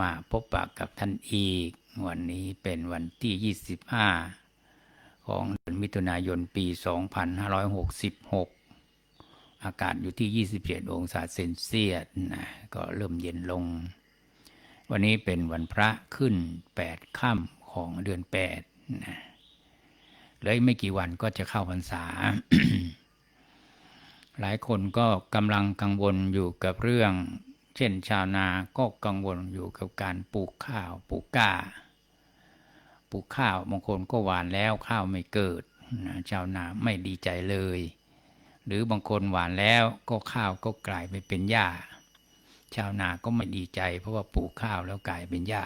มาพบปะกับท่านอีก วันนี้เป็นวันที่ 25 ของเดือนมิถุนายนปี 2566 อากาศอยู่ที่ 27 องศาเซนเซียสนะก็เริ่มเย็นลง วันนี้เป็นวันพระขึ้น 8 ค่ำของเดือน 8 นะเลืออีกไม่กี่วันก็จะเข้าพรรษา หลายคนก็กำลังกังวลอยู่กับเรื่อง เช่นชาวนาก็กังวลอยู่กับการปลูกข้าวปลูกกล้าปลูกข้าวบางคนก็หวานแล้วข้าวไม่เกิดนะชาวนาไม่ดีใจเลย หรือบางคนหวานแล้วก็ข้าวก็กลายไปเป็นหญ้า ชาวนาก็ไม่ดีใจ เพราะว่าปลูกข้าวแล้วกลายเป็นหญ้า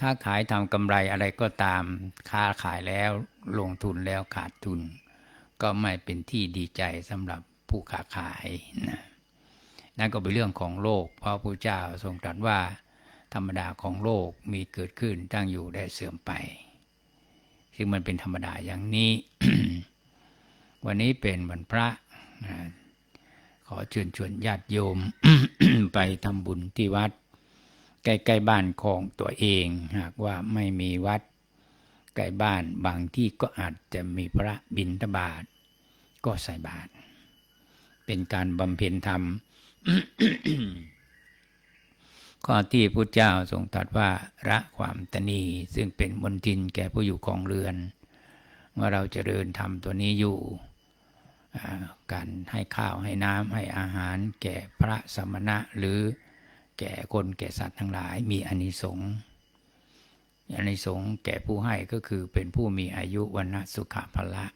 ค้าขายทำกำไรอะไรก็ตาม ค้าขายแล้วลงทุนแล้วขาดทุน ก็ไม่เป็นที่ดีใจสำหรับ ผู้ค้าขายนะนั่นก็เป็นเรื่องของโลก เพราะพระเจ้าทรงตรัสว่า ธรรมดาของโลกมีเกิดขึ้นตั้งอยู่ได้เสื่อมไป ซึ่งมันเป็นธรรมดาอย่างนี้ วันนี้เป็นวันพระนะขอเชิญชวนญาติโยมไปทำบุญที่วัด ใกล้ๆบ้านของตัวเอง หากว่าไม่มีวัดใกล้บ้านบางที่ก็อาจจะมีพระบิณฑบาตก็ใส่บาตร เป็นการบำเพ็ญธรรม ข้อที่พุทธเจ้าทรงตรัสว่าละความตนีซึ่งเป็นมนทินแก่ผู้อยู่ของเรือนเมื่อเราจเจริญธรรมตัวนี้อยู่ การให้ข้าวให้น้ำให้อาหาร แก่พระสมณะหรือแก่คนแก่สัตว์ทั้งหลายมีอานิสงส์อานิสงส์แก่ผู้ให้ก็คือเป็นผู้มีอายุวันสุขภละ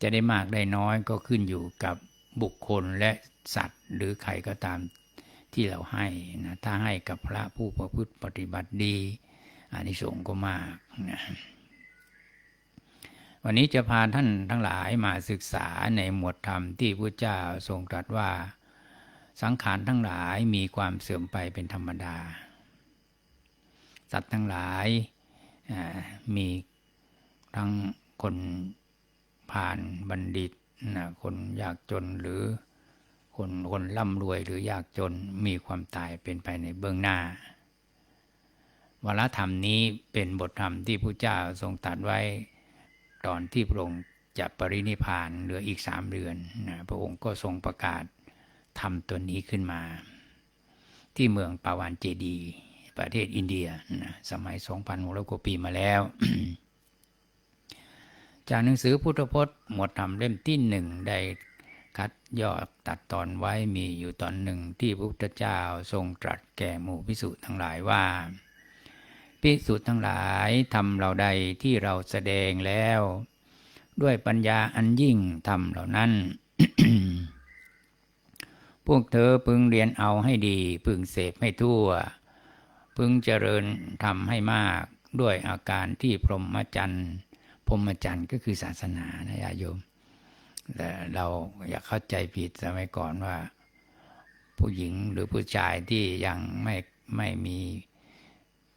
จะได้มากได้น้อยก็ขึ้นอยู่กับ บุคคลและสัตว์ หรือใครก็ตามที่เราให้นะถ้าให้กับพระผู้ประพฤติปฏิบัติดีอานิสงส์ก็มากนะวันนี้จะพาท่านทั้งหลายมาศึกษาในหมวดธรรมที่พระเจ้าทรงตรัสว่า สังขารทั้งหลายมีความเสื่อมไปเป็นธรรมดา สัตว์ทั้งหลายมีทั้งคนผ่านบัณฑิต นะคนยากจนหรือคนคนร่ำรวยหรือยากจนมีความตายเป็นไปในเบื้องหน้าวรธรรมนี้เป็นบทธรรมที่พระเจ้าทรงตรัสไว้ ตอนที่พระองค์จะปรินิพพานเหลืออีกสามเดือนนะพระองค์ก็ทรงประกาศทำตัวนี้ขึ้นมา ที่เมืองปาวานเจดี ประเทศอินเดียนะสมัย 2,600กว่าปีมาแล้ว จากหนังสือพุทธพจน์หมวดธรรมเล่มที่หนึ่งได้คัดยอดตัดตอนไว้มีอยู่ตอนหนึ่งที่พระพุทธเจ้าทรงตรัสแก่หมู่พิสุทั้งหลายว่าพิสุทั้งหลายทำเราใดที่เราแสดงแล้ว ด้วยปัญญาอันยิ่งทำเหล่านั้น พวกเธอพึงเรียนเอาให้ดี พึงเสพให้ทั่ว พึงเจริญทำให้มากด้วยอาการที่พรหมจรรย์ พรหมจรรย์ก็คือศาสนานะญาโยม แต่เราอยากเข้าใจผิดสมัยก่อนว่า ผู้หญิงหรือผู้ชายที่ยังไม่ไม่มี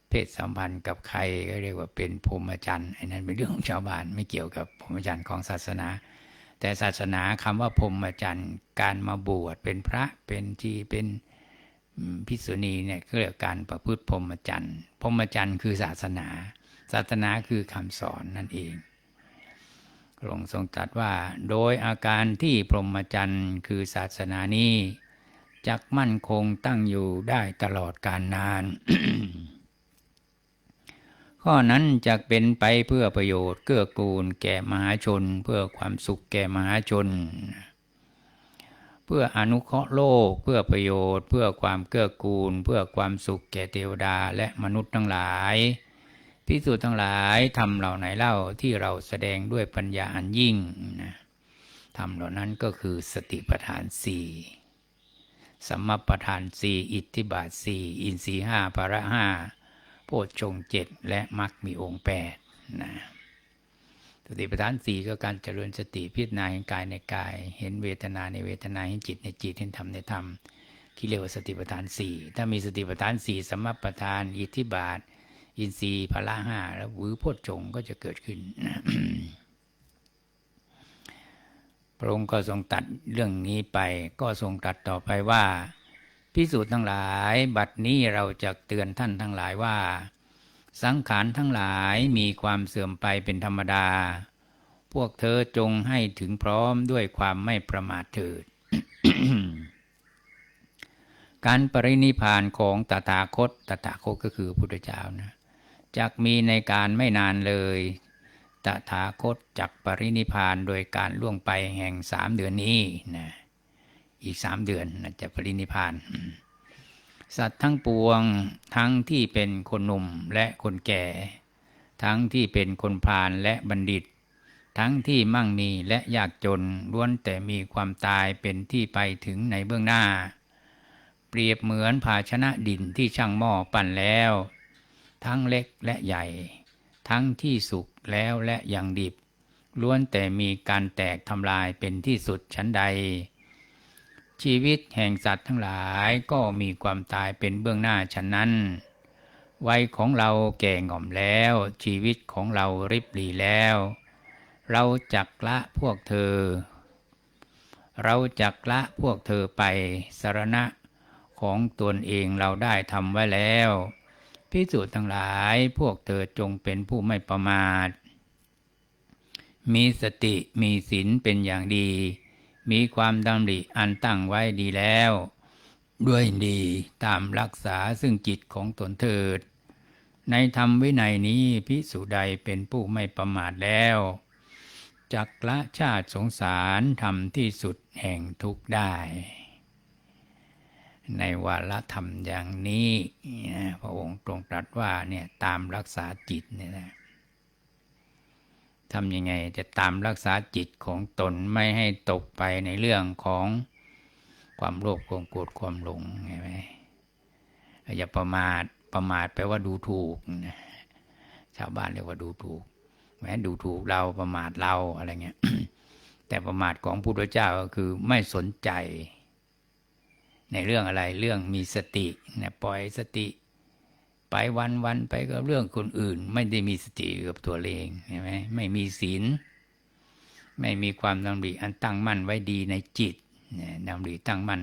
เพศสัมพันธ์กับใครก็เรียกว่าเป็นพรหมจรรย์อันนั้นเป็นเรื่องของชาวบ้านไม่เกี่ยวกับพรหมจรรย์ของศาสนา แต่ศาสนาคำว่าพรหมจรรย์การมาบวชเป็นพระเป็นจีเป็นอืมภิษุณีเนี่ยก็เรียกการประพฤติพรหมจรรย์พรหมจรรย์คือศาสนา ศาสนาคือคำสอนนั่นเองพระองค์ทรงตรัสว่า โดยอาการที่พรหมจรรย์คือศาสนานี้จักมั่นคงตั้งอยู่ได้ตลอดกาลนาน ข้อนั้นจะเป็นไปเพื่อประโยชน์เกื้อกูลแก่มหาชน เพื่อความสุขแก่มหาชน เพื่ออนุเคราะห์โลกเพื่อประโยชน์ เพื่อความเกื้อกูล เพื่อความสุขแก่เทวดาและมนุษย์ทั้งหลาย พิสูจน์ทั้งหลายทำเหล่าไหนเล่าที่เราแสดงด้วยปัญญาอันยิ่งนะทำเหล่านั้นก็คือสติปัฏฐานสี่สัมมาปัฏฐานสี่อิทธิบาทสี่อินทรีห้าภระห้าโพชฌงเจ็ดและมรรคมีองค์แปดนะสติปัฏฐานสี่ก็การเจริญสติพิจารณาเห็นกายในกาย เห็นเวทนาในเวทนาเห็นจิตในจิตเห็นธรรมในธรรมที่เรียกว่าสติปัฏฐานสี่ถ้ามีสติปัฏฐานสี่สัมมาปัฏฐานอิทธิบาท อินทรีย์พละห้าแล้วหวือโพชฌงก็จะเกิดขึ้น พระองค์ก็ทรงตัดเรื่องนี้ไป ก็ทรงตัดต่อไปว่าพิสูจน์ทั้งหลาย บัดนี้เราจะเตือนท่านทั้งหลายว่า สังขารทั้งหลายมีความเสื่อมไปเป็นธรรมดา พวกเธอจงให้ถึงพร้อมด้วยความไม่ประมาทเถิด การปรินิพพานของตถาคต ตถาคตก็คือพุทธเจ้านะ จักมีในการไม่นานเลย ตถาคตจักปรินิพานโดยการล่วงไปแห่งสามเดือนนี้นะอีกสามเดือนนะจะปรินิพพาน สัตว์ทั้งปวงทั้งที่เป็นคนหนุ่มและคนแก่ ทั้งที่เป็นคนพาลและบัณฑิต ทั้งที่มั่งมีและยากจนล้วนแต่มีความตายเป็นที่ไปถึงในเบื้องหน้า เปรียบเหมือนภาชนะดินที่ช่างหม้อปั่นแล้ว ทั้งเล็กและใหญ่ ทั้งที่สุกแล้วและยังดิบ ล้วนแต่มีการแตกทำลายเป็นที่สุดชั้นใด ชีวิตแห่งสัตว์ทั้งหลายก็มีความตายเป็นเบื้องหน้าฉะนั้นวัยของเราแก่ง่อมแล้ว ชีวิตของเราริบหรี่แล้ว เราจักละพวกเธอ เราจักละพวกเธอไปสารณะของตนเองเราได้ทำไว้แล้ว พิสูจน์ทั้งหลายพวกเธอจงเป็นผู้ไม่ประมาท มีสติมีศีลเป็นอย่างดี มีความดำริอันตั้งไว้ดีแล้ว ด้วยดีตามรักษาซึ่งจิตของตนเถิด ในธรรมวินัยนี้พิสุใดเป็นผู้ไม่ประมาทแล้วจักละชาติสงสารทำที่สุดแห่งทุกได้ ในวาระธรรมอย่างนี้นะพระองค์ตรงตรัสว่าเนี่ยตามรักษาจิตเนี่ยนะทำยังไงจะตามรักษาจิตของตนไม่ให้ตกไปในเรื่องของความโลภความโกรธความหลงไงไหมอย่าประมาทประมาทแปลว่าดูถูกนะชาวบ้านเรียกว่าดูถูกแม้ดูถูกเราประมาทเราอะไรเงี้ยแต่ประมาทของพุทธเจ้าก็คือไม่สนใจ ในเรื่องอะไรเรื่องมีสติเนี่ยปล่อยสติ ไปวันวันไปกับเรื่องคนอื่น ไม่ได้มีสติอยู่กับตัวเองใช่ไหมไม่มีศีลไม่มีความดำริอันตั้งมั่นไว้ดีในจิตเนี่ยดำริตั้งมั่น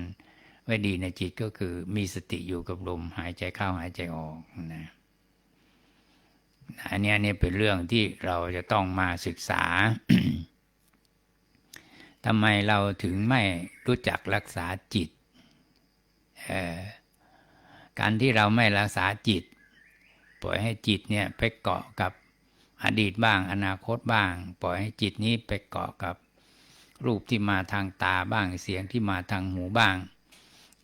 ไว้ดีในจิตก็คือมีสติอยู่กับลมหายใจเข้าหายใจออกนะอันนี้เนี่ยเป็นเรื่องที่เราจะต้องมาศึกษาทำไมเราถึงไม่รู้จักรักษาจิต การที่เราไม่รักษาจิต ปล่อยให้จิตเนี่ยไปเกาะกับอดีตบ้าง อนาคตบ้าง ปล่อยให้จิตนี้ไปเกาะกับรูปที่มาทางตาบ้าง เสียงที่มาทางหูบ้าง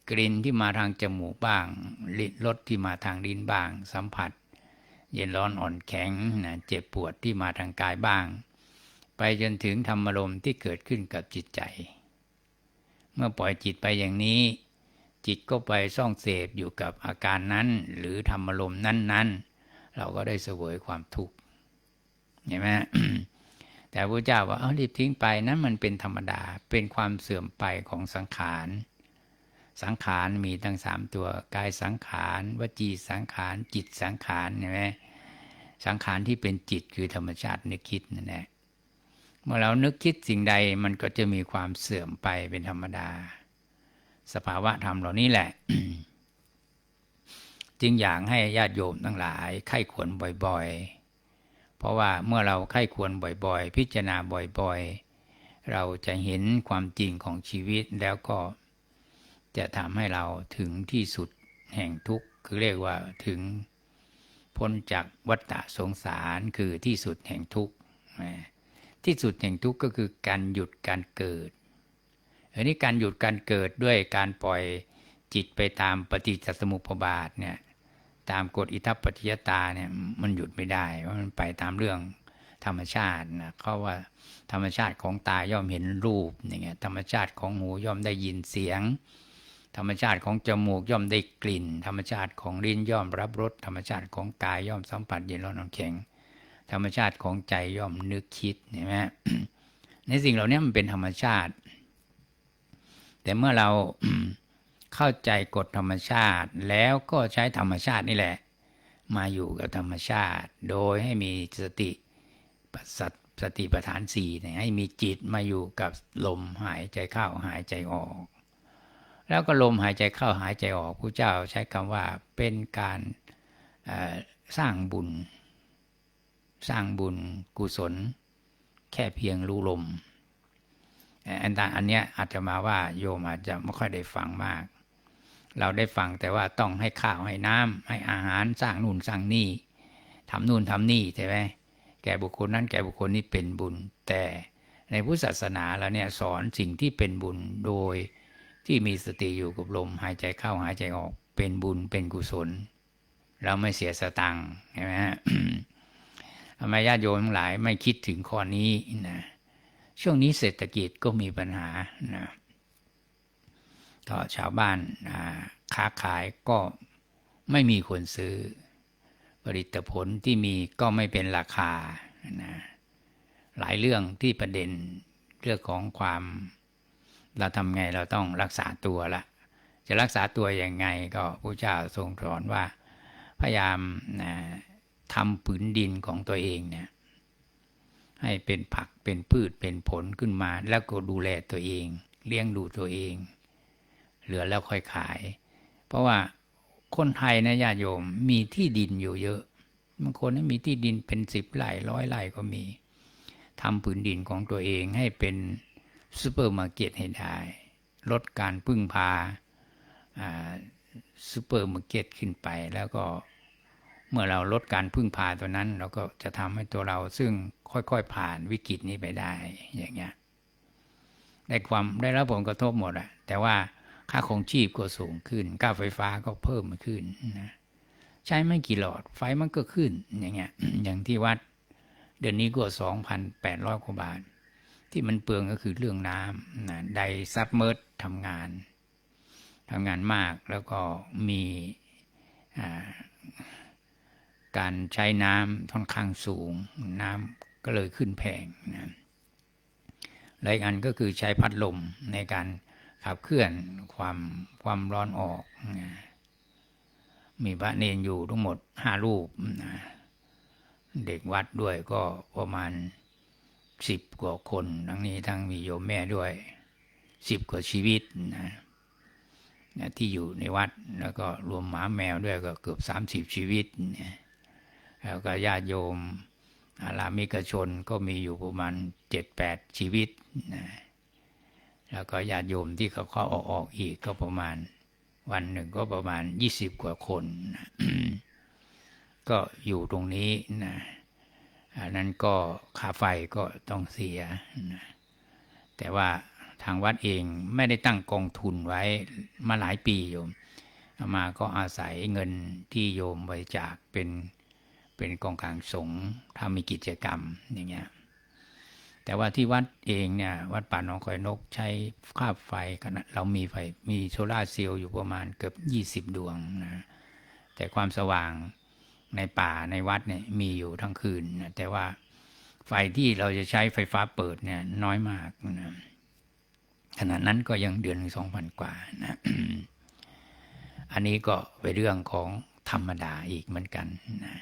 กลิ่นที่มาทางจมูกบ้างลิ้นรสที่มาทางลิ้นบ้าง สัมผัส เย็นร้อนอ่อนแข็งนะเจ็บปวดที่มาทางกายบ้าง ไปจนถึงธรรมารมณ์ที่เกิดขึ้นกับจิตใจ เมื่อปล่อยจิตไปอย่างนี้ จิตก็ไปซ่องเสพอยู่กับอาการนั้น หรือธรรมารมนั้น ๆ เราก็ได้เสวยความทุกข์เห็นไหมแต่พระเจ้าว่าเอารีบทิ้งไปนั้นมันเป็นธรรมดาเป็นความเสื่อมไปของสังขารสังขารมีทั้งสามตัวกายสังขารวจีสังขารจิตสังขารเห็นไหมสังขารที่เป็นจิตคือธรรมชาตินึกคิดนั่นแหละเมื่อเรานึกคิดสิ่งใดมันก็จะมีความเสื่อมไปเป็นธรรมดา สภาวะธรรมเหล่านี้แหละ จึงอยากให้ญาติโยมทั้งหลาย ไข้ควรบ่อยๆ เพราะว่าเมื่อเราไข้ควรบ่อยๆ พิจารณาบ่อยๆ เราจะเห็นความจริงของชีวิตแล้วก็จะทำให้เราถึงที่สุดแห่งทุกข์ คือเรียกว่าถึงพ้นจากวัฏฏะสงสารคือที่สุดแห่งทุกข์ที่สุดแห่งทุกข์ก็คือการหยุดการเกิด อันนี้การหยุดการเกิดด้วยการปล่อยจิตไปตามปฏิจจสมุปบาทเนี่ยตามกฎอิทัปปัจจยตาเนี่ยมันหยุดไม่ได้เพราะมันไปตามเรื่องธรรมชาตินะเขาว่าธรรมชาติของตาย่อมเห็นรูปอย่างเงี้ยธรรมชาติของหูย่อมได้ยินเสียง ธรรมชาติของจมูกย่อมได้กลิ่น ธรรมชาติของลิ้นย่อมรับรสธรรมชาติของกายย่อมสัมผัสเย็นร้อนน้ำแข็ง ธรรมชาติของใจย่อมนึกคิดเห็นไหมในสิ่งเหล่านี้มันเป็นธรรมชาติ แต่เมื่อเราเข้าใจกฎธรรมชาติแล้วก็ใช้ธรรมชาตินี่แหละ มาอยู่กับธรรมชาติ โดยให้มีสติสัตสติปัฏฐานสี่ให้มีจิตมาอยู่กับลมหายใจเข้าหายใจออก แล้วก็ลมหายใจเข้าหายใจออกพระเจ้าใช้คำว่าเป็นการสร้างบุญ สร้างบุญกุศล แค่เพียงรู้ลม อันต่อันเนี้ยอาจจะมาว่าโยมอาจจะไม่ค่อยได้ฟังมาก เราได้ฟังแต่ว่าต้องให้ข้าวให้น้ำให้อาหารสร้างนู่นสร้างนี่ทำนู่นทำนี่ใช่ไหมแก่บุคคลนั้นแก่บุคคลนี้เป็นบุญ แต่ในพุทธศาสนาแล้วเนี่ยสอนสิ่งที่เป็นบุญโดยที่มีสติอยู่กับลมหายใจเข้าหายใจออกเป็นบุญเป็นกุศล เราไม่เสียสตังค์ใช่ไหมฮะทำไมญาติโยมทั้งหลายไม่คิดถึงข้อนี้นะ ช่วงนี้เศรษฐกิจก็มีปัญหานะก็ชาวบ้านค้าขายก็ไม่มีคนซื้อ ผลิตผลที่มีก็ไม่เป็นราคานะหลายเรื่องที่ประเด็นเรื่องของความเราทำไงเราต้องรักษาตัวละ จะรักษาตัวยังไงก็พระเจ้าทรงสอนว่า พยายามนะทำผืนดินของตัวเองเนี่ย ให้เป็นผักเป็นพืชเป็นผลขึ้นมา แล้วก็ดูแลตัวเอง เลี้ยงดูตัวเอง เหลือแล้วค่อยขาย เพราะว่าคนไทยนะญาติโยมมีที่ดินอยู่เยอะบางคนมีที่ดินเป็นสิบไร่ร้อยไร่ก็มีทำผืนดินของตัวเองให้เป็นซูเปอร์มาร์เก็ตให้ได้ ลดการพึ่งพาซูเปอร์มาร์เก็ตขึ้นไปแล้วก็ เมื่อเราลดการพึ่งพาตัวนั้น เราก็จะทำให้ตัวเราซึ่งค่อยๆผ่านวิกฤตนี้ไปได้อย่างเงี้ยได้ความได้รับผลกระทบหมดอะแต่ว่าค่าคงชีพก็สูงขึ้นค่าไฟฟ้าก็เพิ่มขึ้นนะใช้ไม่กี่หลอดไฟมันก็ขึ้นอย่างเงี้ยอย่างที่วัด เดือนนี้ก็สองพันแปดร้อยกว่าบาท ที่มันเปลืองก็คือเรื่องน้ำนะไดซับเมิร์ดทำงานทำงานมากแล้วก็มี การใช้น้ำค่อนข้างสูง น้ำก็เลยขึ้นแพงนะและอีกอันก็คือใช้พัดลมในการขับเคลื่อนความความร้อนออกนะมีพระเนนอยู่ทั้งหมดห้ารูปนะเด็กวัดด้วยก็ประมาณสิบกว่าคน ทั้งนี้ทั้งมีโยมแม่ด้วยสิบกว่าชีวิตนะนะที่อยู่ในวัดแล้วก็รวมหมาแมวด้วยก็เกือบสามสิบชีวิตนะ แล้วก็ญาติโยมอารามิกชนก็มีอยู่ประมาณเจ็ดแปดชีวิตนะแล้วก็ญาติโยมที่เขาเข้าออกออกอีกก็ประมาณวันหนึ่งก็ประมาณยี่สิบกว่าคนนะก็อยู่ตรงนี้นะอันนั้นก็ค่าไฟก็ต้องเสียนะแต่ว่าทางวัดเองไม่ได้ตั้งกองทุนไว้มาหลายปีโยม มาก็อาศัยเงินที่โยมบริจาคเป็น เป็นกองกลางสงฆ์ทำมีกิจกรรมอย่างเงี้ยแต่ว่าที่วัดเองเนี่ยวัดป่าหนองคอยนกใช้ค่าไฟขณะเรามีไฟมีโซลาเซลล์อยู่ประมาณเกือบยี่สิบดวงนะแต่ความสว่างในป่าในวัดเนี่ยมีอยู่ทั้งคืนนะแต่ว่าไฟที่เราจะใช้ไฟฟ้าเปิดเนี่ยน้อยมากนะขณะนั้นก็ยังเดือนสองพันกว่านะอันนี้ก็เป็นเรื่องของธรรมดาอีกเหมือนกันนะ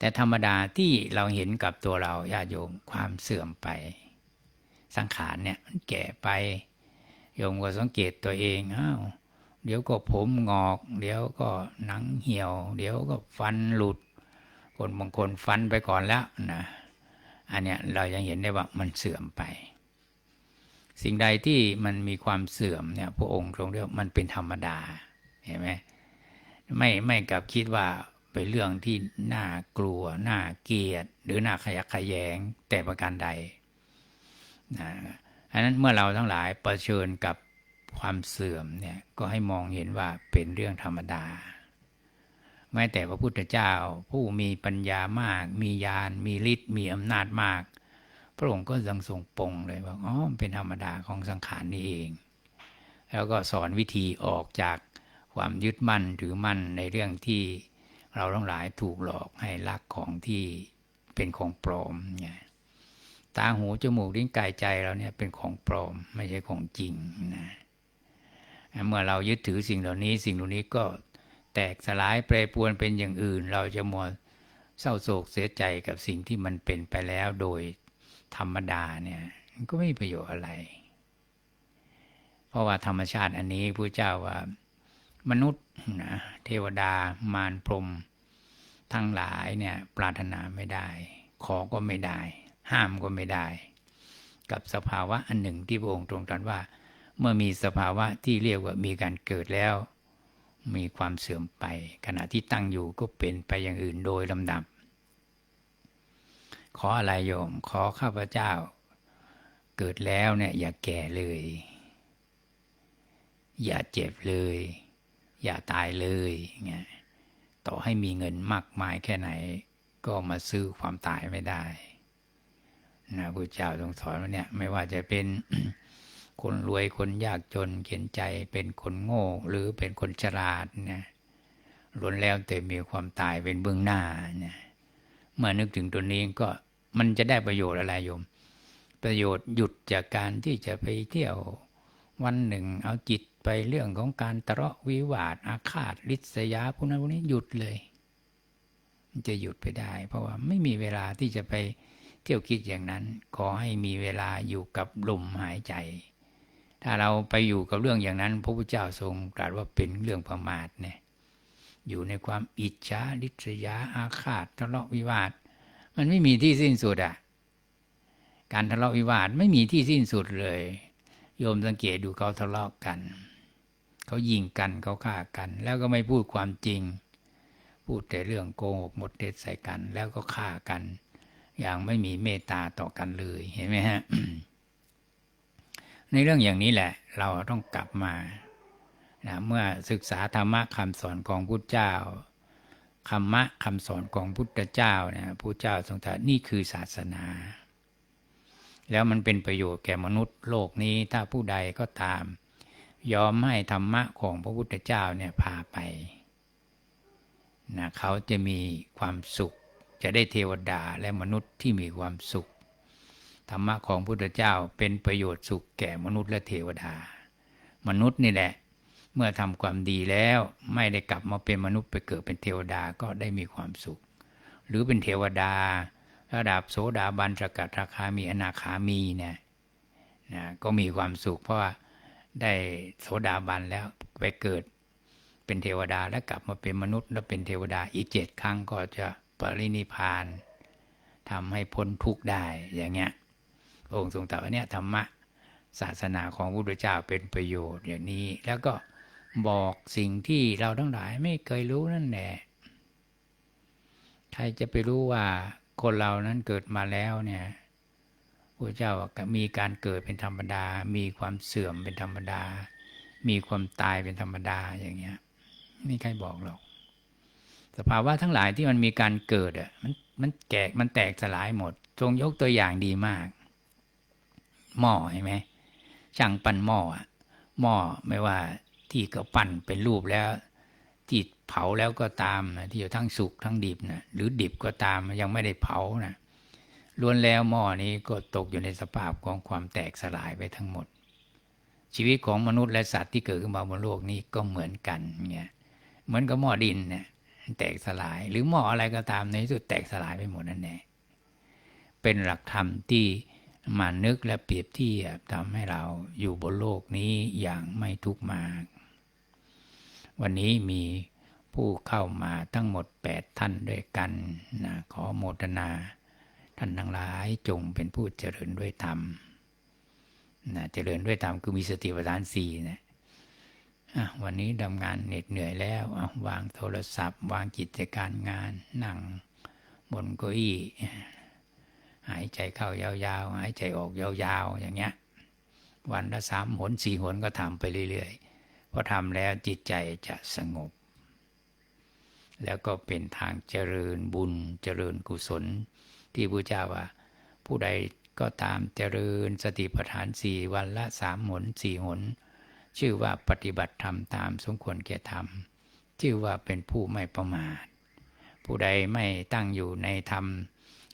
แต่ธรรมดาที่เราเห็นกับตัวเราญาติโยมความเสื่อมไป สังขารเนี่ยมันแก่ไป โยมก็สังเกตตัวเองอ้าวเดี๋ยวก็ผมงอก เดี๋ยวก็หนังเหี่ยว เดี๋ยวก็ฟันหลุด คนบางคนฟันไปก่อนแล้วนะอันเนี้ยเรายังเห็นได้ว่ามันเสื่อมไป สิ่งใดที่มันมีความเสื่อมเนี่ยพระองค์ทรงเรียกมันเป็นธรรมดาเห็นไหมไม่ไม่กับคิดว่า เป็นเรื่องที่น่ากลัว น่าเกลียด หรือน่าขยักขยแยงแต่ประการใดนะอันนั้นเมื่อเราทั้งหลายประชิญกับความเสื่อมเนี่ยก็ให้มองเห็นว่าเป็นเรื่องธรรมดาแม้แต่พระพุทธเจ้า ผู้มีปัญญามาก มีญาณมีฤทธิ์มีอำนาจมาก พระองค์ก็ยังทรงปงเลยว่าอ๋อเป็นธรรมดาของสังขารนี่เอง แล้วก็สอนวิธีออกจากความยึดมั่นถือมั่นในเรื่องที่ เราทั้งหลายถูกหลอกให้รักของที่เป็นของปลอมเนี่ยตาหูจมูกลิ้นกายใจเราเนี่ยเป็นของปลอม ไม่ใช่ของจริงนะเมื่อเรายึดถือสิ่งเหล่านี้ สิ่งเหล่านี้ก็แตกสลายแปรปวนเป็นอย่างอื่น เราจะมัวเศร้าโศกเสียใจกับสิ่งที่มันเป็นไปแล้วโดยธรรมดาเนี่ยก็ไม่มีประโยชน์อะไร เพราะว่าธรรมชาติอันนี้ผู้เจ้าว่า มนุษย์นะเทวดามารพรมทั้งหลายเนี่ยปรารถนาไม่ได้ ขอก็ไม่ได้ ห้ามก็ไม่ได้ กับสภาวะอันหนึ่งที่พระองค์ตรงตรัสว่า เมื่อมีสภาวะที่เรียกว่ามีการเกิดแล้ว มีความเสื่อมไป ขณะที่ตั้งอยู่ก็เป็นไปอย่างอื่นโดยลำดับ ขออะไรโยม ขอข้าพเจ้า เกิดแล้วเนี่ยอย่าแก่เลย อย่าเจ็บเลย อย่าตายเลยเงี้ยต่อให้มีเงินมากมายแค่ไหน ก็มาซื้อความตายไม่ได้นะพระเจ้าทรงสอนว่าเนี่ยไม่ว่าจะเป็นคนรวยคนยากจนเขียนใจเป็นคนโง่หรือเป็นคนฉลาดเนี่ยล้วนแล้วแต่มีความตายเป็นเบื้องหน้าเนี่ยเมื่อนึกถึงตัวนี้ก็มันจะได้ประโยชน์อะไรโยม ประโยชน์หยุดจากการที่จะไปเที่ยววันหนึ่ง เอาจิต ไปเรื่องของการทะเลาะวิวาทอาฆาตริษยาพวกนั้นพวกนี้หยุดเลย มันจะหยุดไปได้ เพราะว่าไม่มีเวลาที่จะไปเที่ยวคิดอย่างนั้น ขอให้มีเวลาอยู่กับลมหายใจ ถ้าเราไปอยู่กับเรื่องอย่างนั้น พระพุทธเจ้าทรงตรัสว่าเป็นเรื่องประมาทเนี่ยอยู่ในความอิจฉาริษยาอาฆาตทะเลาะวิวาท มันไม่มีที่สิ้นสุดอะการทะเลาะวิวาทไม่มีที่สิ้นสุดเลย โยมสังเกตดูเขาทะเลาะกัน เขายิงกันเขาฆ่ากัน แล้วก็ไม่พูดความจริง พูดแต่เรื่องโกหกหมดเท็จใส่กัน แล้วก็ฆ่ากัน อย่างไม่มีเมตตาต่อกันเลยเห็นไหมฮะในเรื่องอย่างนี้แหละ เราต้องกลับมานะเมื่อศึกษาธรรมะคำสอนของพุทธเจ้าธรรมะคำสอนของพุทธเจ้าเนี่ยพุทธเจ้าทรงตรัสนี่คือศาสนา แล้วมันเป็นประโยชน์แก่มนุษย์โลกนี้ถ้าผู้ใดก็ตาม ยอมให้ธรรมะของพระพุทธเจ้าเนี่ยพาไปนะเขาจะมีความสุข จะได้เทวดาและมนุษย์ที่มีความสุข ธรรมะของพุทธเจ้าเป็นประโยชน์สุขแก่มนุษย์และเทวดา มนุษย์นี่แหละ เมื่อทำความดีแล้วไม่ได้กลับมาเป็นมนุษย์ไปเกิดเป็นเทวดาก็ได้มีความสุข หรือเป็นเทวดา ระดับโสดาบันสกัดราคามีอนาคามีเนี่ยนะก็มีความสุขเพราะว่า ได้โสดาบันแล้วไปเกิดเป็นเทวดาแล้วกลับมาเป็นมนุษย์ แล้วเป็นเทวดาอีกเจ็ดครั้งก็จะปรินิพานทำให้พ้นทุกข์ได้อย่างเงี้ยองค์ทรงตรัสว่าเนี่ยธรรมะศาสนาของพระพุทธเจ้าเป็นประโยชน์อย่างนี้ แล้วก็บอกสิ่งที่เราทั้งหลายไม่เคยรู้นั่นแหละใครจะไปรู้ว่าคนเรานั้นเกิดมาแล้วเนี่ย พระเจ้ามีการเกิดเป็นธรรมดา มีความเสื่อมเป็นธรรมดา มีความตายเป็นธรรมดาอย่างเงี้ยไม่ใครบอกหรอก สภาวะทั้งหลายที่มันมีการเกิดอะมันมันแกกมันแตกสลายหมด ทรงยกตัวอย่างดีมาก หม้อเห็นไหมช่างปั้นหม้ออะหม้อไม่ว่าที่เขาปั้นเป็นรูปแล้ว ที่เผาแล้วก็ตามนะที่ทั้งสุกทั้งดิบนะหรือดิบก็ตามยังไม่ได้เผานะ ล้วนแล้วหม้อนี้ก็ตกอยู่ในสภาพของความแตกสลายไปทั้งหมด ชีวิตของมนุษย์และสัตว์ที่เกิดขึ้นมาบนโลกนี้ก็เหมือนกันเนี่ยเหมือนกับหม้อดินเนี่ยแตกสลาย หรือหม้ออะไรก็ตามในที่สุดแตกสลายไปหมดนั่นแหละเป็นหลักธรรมที่มานึกและเปรียบเทียบทำให้เราอยู่บนโลกนี้อย่างไม่ทุกข์มาก วันนี้มีผู้เข้ามาทั้งหมด 8 ท่านด้วยกันนะขอโมทนา ท่านทั้งหลายจงเป็นผู้เจริญด้วยธรรมนะเจริญด้วยธรรมคือมีสติปัฏฐานสี่นะวันนี้ทำงานเหน็ดเหนื่อยแล้ววางโทรศัพท์ วางกิจการงาน นั่งบนเก้าอี้หายใจเข้ายาวๆ หายใจออกยาวๆ อย่างเงี้ย วันละสามหนสี่หนก็ทำไปเรื่อยๆพอทำแล้วจิตใจจะสงบ แล้วก็เป็นทางเจริญบุญเจริญกุศล ที่พระเจ้าว่า ผู้ใดก็ตามเจริญสติปัฏฐานสี่วันละสามหนสี่หน ชื่อว่าปฏิบัติธรรมตามสมควรแก่ธรรม ชื่อว่าเป็นผู้ไม่ประมาท ผู้ใดไม่ตั้งอยู่ในธรรม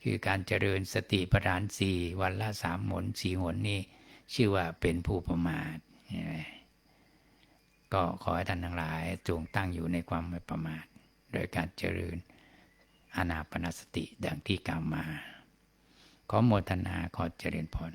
คือการเจริญสติปัฏฐานสี่วันละสามหนสี่หนนี่ชื่อว่าเป็นผู้ประมาท ก็ขอให้ท่านทั้งหลายจงตั้งอยู่ในความไม่ประมาท โดยการเจริญ อานาปนสติดังที่กล่าวมา ขอโมทนาขอเจริญพร